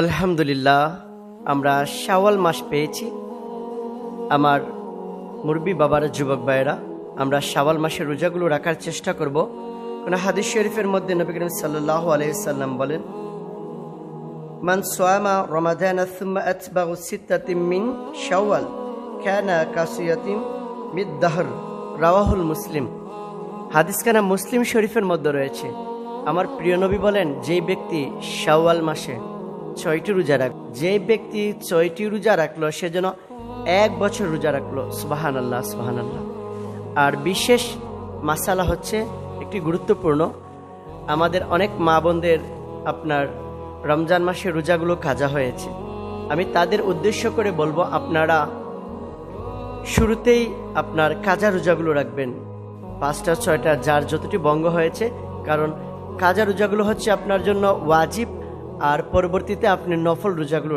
আলহামদুলিল্লাহ, আমরা শাওয়াল মাস পেয়েছি। আমার মুরবি বাবার, যুবক ভাইয়েরা, আমরা শাওয়াল মাসের রোজাগুলো রাখার চেষ্টা করব। কোন হাদিস শরীফের মধ্যে নবী করিম সাল্লাহ আলাইসাল্লাম বলেন, মান সোয়ামা রমাদান মিন শাওয়াল কানা কাসিয়াতিম মিদ্দাহর রাওয়াহুল মুসলিম। হাদিসখানা মুসলিম শরীফের মধ্যে রয়েছে। আমার প্রিয় নবী বলেন, যেই ব্যক্তি শাওয়াল মাসে ছয়টি রোজা রাখ, যে ব্যক্তি ছয়টি রোজা রাখল, সে যেন এক বছর রোজা রাখল। সুবাহান আল্লাহ সুবাহান আল্লাহ আর বিশেষ মাসালা হচ্ছে একটি গুরুত্বপূর্ণ। আমাদের অনেক মা বোনদের আপনার রমজান মাসে রোজাগুলো কাজা হয়েছে। আমি তাদের উদ্দেশ্য করে বলব, আপনারা শুরুতেই আপনার কাজা রোজাগুলো রাখবেন। পাঁচটা, ছয়টা, যার যতটি বঙ্গ হয়েছে, কারণ কাজা রোজাগুলো হচ্ছে আপনার জন্য ওয়াজিব আর পরবর্তীতে আপনি নফল রোজাগুলো